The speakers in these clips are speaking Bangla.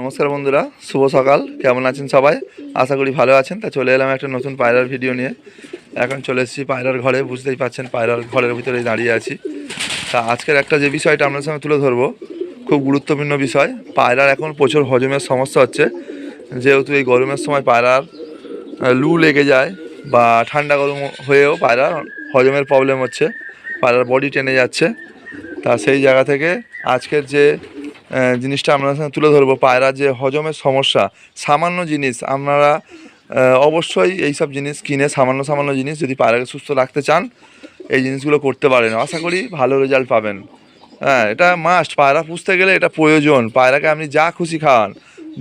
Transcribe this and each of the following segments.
নমস্কার বন্ধুরা, শুভ সকাল। কেমন আছেন সবাই? আশা করি ভালো আছেন। তা চলে এলাম একটা নতুন পায়রার ভিডিও নিয়ে। এখন চলে এসেছি পায়রার ঘরে, বুঝতেই পাচ্ছেন পায়রার ঘরের ভিতরে দাঁড়িয়ে আছি। তা আজকের একটা যে বিষয়টা আপনার সঙ্গে তুলে ধরবো, খুব গুরুত্বপূর্ণ বিষয়। পায়রার এখন প্রচুর হজমের সমস্যা হচ্ছে। যেহেতু এই গরমের সময় পায়রার লু লেগে যায় বা ঠান্ডা গরম হয়েও পায়রার হজমের প্রবলেম হচ্ছে, পায়রার বডি টেনে যাচ্ছে। তা সেই জায়গা থেকে আজকের যে জিনিসটা সঙ্গে তুলে ধরবো। পায়রার যে হজমের সমস্যা, সামান্য জিনিস, আপনারা অবশ্যই এই সব জিনিস কিনে, সামান্য সামান্য জিনিস যদি পায়রাকে সুস্থ রাখতে চান, এই জিনিসগুলো করতে পারেন। আশা করি ভালো রেজাল্ট পাবেন। হ্যাঁ এটা মাস্ট পায়রা পুষতে গেলে এটা প্রয়োজন। পায়রাকে আপনি যা খুশি খাওয়ান,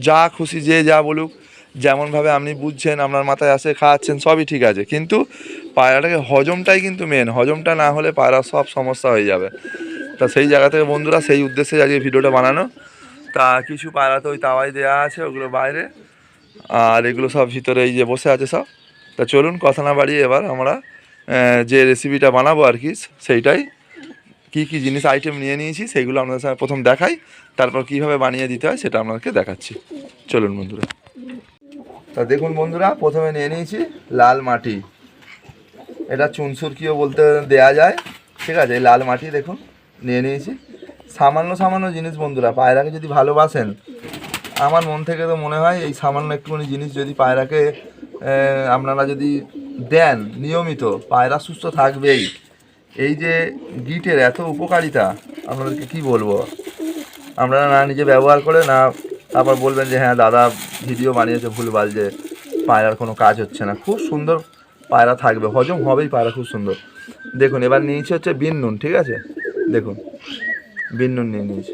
যা খুশি যে যা বলুক, যেমনভাবে আপনি বুঝছেন, আপনার মাথায় আসে, খাওয়াচ্ছেন, সবই ঠিক আছে। কিন্তু পায়রাটাকে হজমটাই কিন্তু মেন হজমটা না হলে পায়রার সব সমস্যা হয়ে যাবে। তা সেই জায়গা থেকে বন্ধুরা সেই উদ্দেশ্যে আজকে ভিডিওটা বানানো। তা কিছু পায়রা তো ওই তাওয়াই দেওয়া আছে ওগুলো বাইরে। আর এগুলো সব ভিতরে এই যে বসে আছে সব। তা চলুন কথা না বাড়িয়ে এবার আমরা যে রেসিপিটা বানাবো আর কি, সেইটাই। কি কি জিনিস আইটেম নিয়ে নিয়েছি সেইগুলো আপনাদের সাথে প্রথম দেখাই, তারপর কীভাবে বানিয়ে দিতে হয় সেটা আপনাদেরকে দেখাচ্ছি। চলুন বন্ধুরা। তা দেখুন বন্ধুরা, প্রথমে নিয়ে নিয়েছি লাল মাটি। এটা চুনসুরকিও বলতে দেয়া যায়। ঠিক আছে লাল মাটি দেখুন। নিয়ে নিয়েছি। সামান্য সামান্য জিনিস বন্ধুরা, পায়রাকে যদি ভালোবাসেন, আমার মন থেকে তো মনে হয় এই সামান্য একটুখানি জিনিস যদি পায়রাকে আপনারা যদি দেন নিয়মিত, পায়রা সুস্থ থাকবেই। এই যে গিটের এত উপকারিতা, আপনাদেরকে কি বলব? আপনারা না নিজে ব্যবহার করে না তারপর বলবেন যে হ্যাঁ দাদা ভিডিও বানিয়েছে ভুলভাল যে পায়রার কোনো কাজ হচ্ছে না। খুব সুন্দর পায়রা থাকবে, হজম হবেই পায়রা খুব সুন্দর। দেখুন, এবার নিয়েছি হচ্ছে বিন নুন, ঠিক আছে? দেখুন বিন নুন নিয়ে নিয়েছি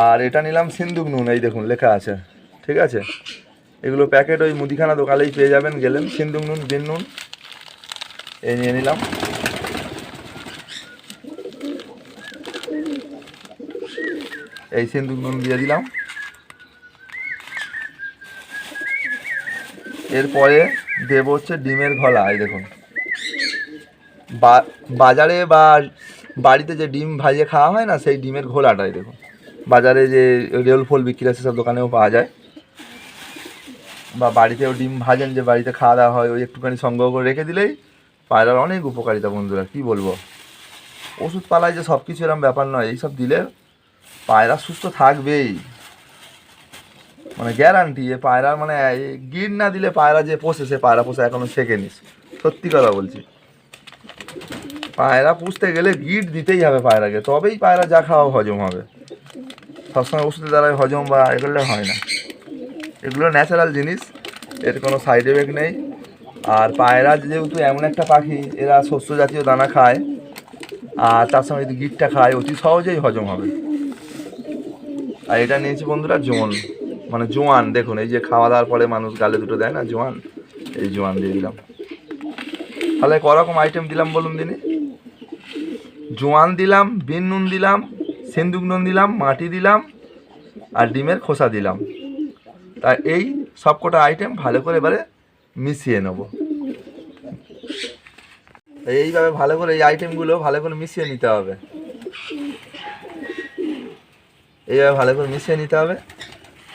আর এটা নিলাম সিন্দুক নুন, এই দেখুন, লেখা আছে, ঠিক আছে? এগুলো প্যাকেট ওই মুদিখানা দোকানেই পেয়ে যাবেন, গেলেন সিন্দুক নুন বিন নুন, এই নিয়ে নিলাম। এই সিন্দুক নুন দিয়ে দিলাম। এরপরে দেবো হচ্ছে ডিমের ঘলা, এই দেখুন। বাজারে বা বাড়িতে যে ডিম ভাজিয়ে খাওয়া হয় না, সেই ডিমের ঘোলাটাই দেখুন। বাজারে যে রেল ফল বিক্রি আছে সব দোকানেও পাওয়া যায়। বা বাড়িতেও ডিম ভাজেন, যে বাড়িতে খাওয়া দাওয়া হয়, ওই একটুখানি সংগ্রহ করে রেখে দিলেই পায়রার অনেক উপকারিতা, বন্ধুরা, কি বলব? ওষুধ পালায় যে সব কিছু এরকম ব্যাপার নয়, এইসব দিলে পায়রা সুস্থ থাকবেই। মানে গ্যারান্টি এ পায়রা মানে গিট না দিলে পায়রা যে পোষে, সে পায়রা পোষা এখনও শেখেনি সত্যি কথা বলছি। পায়রা পুষতে গেলে গিট দিতেই হবে পায়রাকে, তবেই পায়রা যা খাওয়া হজম হবে। সবসময় ওষুধের দ্বারাই হজম বা এগুলো হয় না। এগুলো ন্যাচারাল জিনিস, এর কোনো সাইড এফেক্ট নেই। আর পায়রা যেহেতু এমন একটা পাখি, এরা শস্য জাতীয় দানা খায়, আর তার সঙ্গে যদি গিটটা খায়, অতি সহজেই হজম হবে। আর এটা নিয়েছি বন্ধুরা জোয়ান মানে জোয়ান, দেখুন, এই যে খাওয়া দাওয়ার পরে মানুষ গালে দুটো দেয় না, জোয়ান? এই জোয়ান দিয়ে দিলাম। তাহলে করকম আইটেম দিলাম বলুন দিনে। জোয়ান দিলাম, বিন নুন দিলাম, সিন্দুক নুন দিলাম, মাটি দিলাম, আর ডিমের খোসা দিলাম। তা এই সব কটা আইটেম ভালো করে এবারে মিশিয়ে নেব। এইভাবে ভালো করে এই আইটেমগুলো ভালো করে মিশিয়ে নিতে হবে। এইভাবে ভালো করে মিশিয়ে নিতে হবে।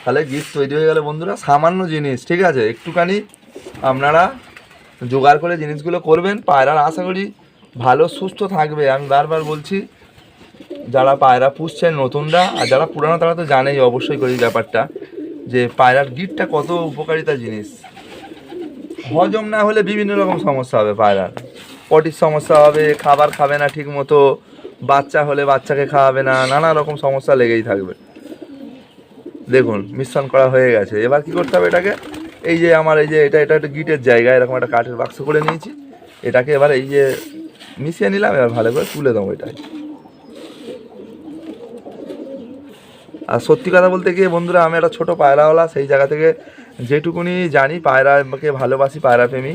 তাহলে গিফট তৈরি হয়ে গেলে বন্ধুরা, সামান্য জিনিস, ঠিক আছে? একটুখানি আপনারা জোগাড় করে জিনিসগুলো করবেন, পায়রার আশা করি ভালো, সুস্থ থাকবে। আমি বারবার বলছি, যারা পায়রা পুষছেন, নতুনরা, আর যারা পুরানো, তারা তো জানেই, অবশ্যই করি ব্যাপারটা, যে পায়রার গিটটা কত উপকারিতা জিনিস। হজম না হলে বিভিন্ন রকম সমস্যা হবে পায়রার। পটির সমস্যা হবে, খাবার খাবে না ঠিক মতো বাচ্চা হলে বাচ্চাকে খাওয়াবে না, নানা রকম সমস্যা লেগেই থাকবে। দেখুন, মিশ্রণ করা হয়ে গেছে। এবার কি করতে হবে এটাকে? এই যে আমার এই যে এটা এটা একটা গিটের জায়গা, এরকম একটা কাঠের বাক্স করে নিয়েছি। এটাকে এবার এই যে মিশিয়ে নিলাম, এবার ভালো করে তুলে দেবো এটাই আর সত্যি কথা বলতে গিয়ে বন্ধুরা, আমি একটা ছোটো পায়রাওয়ালা, সেই জায়গা থেকে যেটুকুনি জানি, পায়রাকে ভালোবাসি পায়রা প্রেমী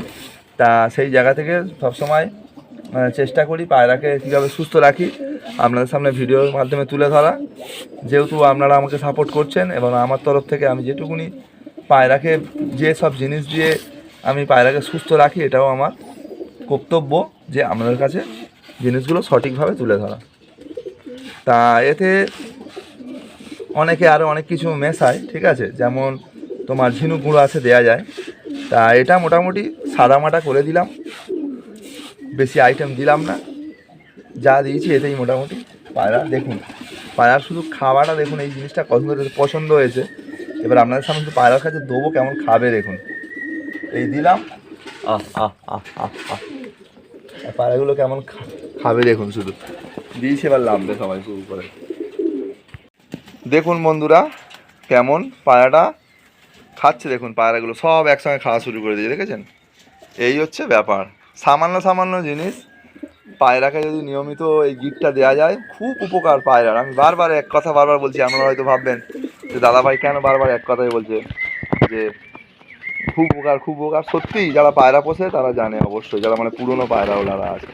তা সেই জায়গা থেকে সবসময় চেষ্টা করি পায়রাকে কীভাবে সুস্থ রাখি। আপনাদের সামনে ভিডিওর মাধ্যমে তুলে ধরা। যেহেতু আপনারা আমাকে সাপোর্ট করছেন এবং আমার তরফ থেকে আমি যেটুকুনি পায়রাকে যে সব জিনিস দিয়ে আমি পায়রাকে সুস্থ রাখি, এটাও আমার কর্তব্য যে আপনাদের কাছে জিনিসগুলো সঠিকভাবে তুলে ধরা। তা এতে অনেকে আরও অনেক কিছু মেশায়, ঠিক আছে? যেমন তোমার ঝিনুক গুঁড়ো আছে দেওয়া যায়। তা এটা মোটামুটি সাদামাটা করে দিলাম। বেশি আইটেম দিলাম না। যা দিয়েছি এতেই মোটামুটি। পায়রা, দেখুন, পায়রার শুধু খাওয়াটা দেখুন, এই জিনিসটা পছন্দ পছন্দ হয়েছে। এবার আপনাদের সামনে শুধু পায়রার কাছে দেবো কেমন খাবে দেখুন। এই দিলাম। আহ আহ আহ আহ আহ। পায়রাগুলো কেমন খাবে দেখুন শুধু। দিয়েছি এবার নামবে সবাই শুরু করে। দেখুন বন্ধুরা, কেমন পায়রাটা খাচ্ছে দেখুন, পায়রাগুলো সব একসঙ্গে খাওয়া শুরু করে দিয়েছে, দেখেছেন? এই হচ্ছে ব্যাপার। সামান্য সামান্য জিনিস, পায়রাকে যদি নিয়মিত এই গিফটটা দেওয়া যায়, খুব উপকার পায়রার। আমি বারবার এক কথা বারবার বলছি, আপনারা হয়তো ভাববেন যে দাদাভাই কেন বারবার এক কথাই বলছে যে খুব উপকার খুব উপকার। সত্যিই যারা পায়রা পোষে, তারা জানে অবশ্যই, যারা মানে পুরনো পায়রা ওনারা আছে।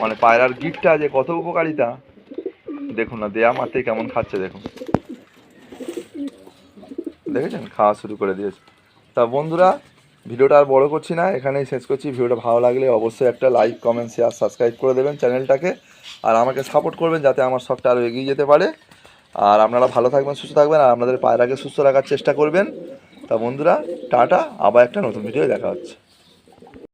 মানে পায়রার গিফটটা যে কত উপকারিতা, দেখুন না, দেয়া মাত্রই কেমন খাচ্ছে, দেখুন। দেখেছেন? খাওয়া শুরু করে দিয়েছে। তা বন্ধুরা ভিডিওটা আর বড় করছি না, এখানেই শেষ করছি। ভিডিওটা ভালো লাগলে অবশ্যই একটা লাইক কমেন্ট শেয়ার সাবস্ক্রাইব করে দেবেন চ্যানেলটাকে। আর আমাকে সাপোর্ট করবেন যাতে আমার শখটা আরও এগিয়ে যেতে পারে। আর আপনারা ভালো থাকবেন, সুস্থ থাকবেন, আর আপনাদের পায়রাকে সুস্থ রাখার চেষ্টা করবেন। তা বন্ধুরা, টাটা, আবার একটা নতুন ভিডিও দেখা হচ্ছে।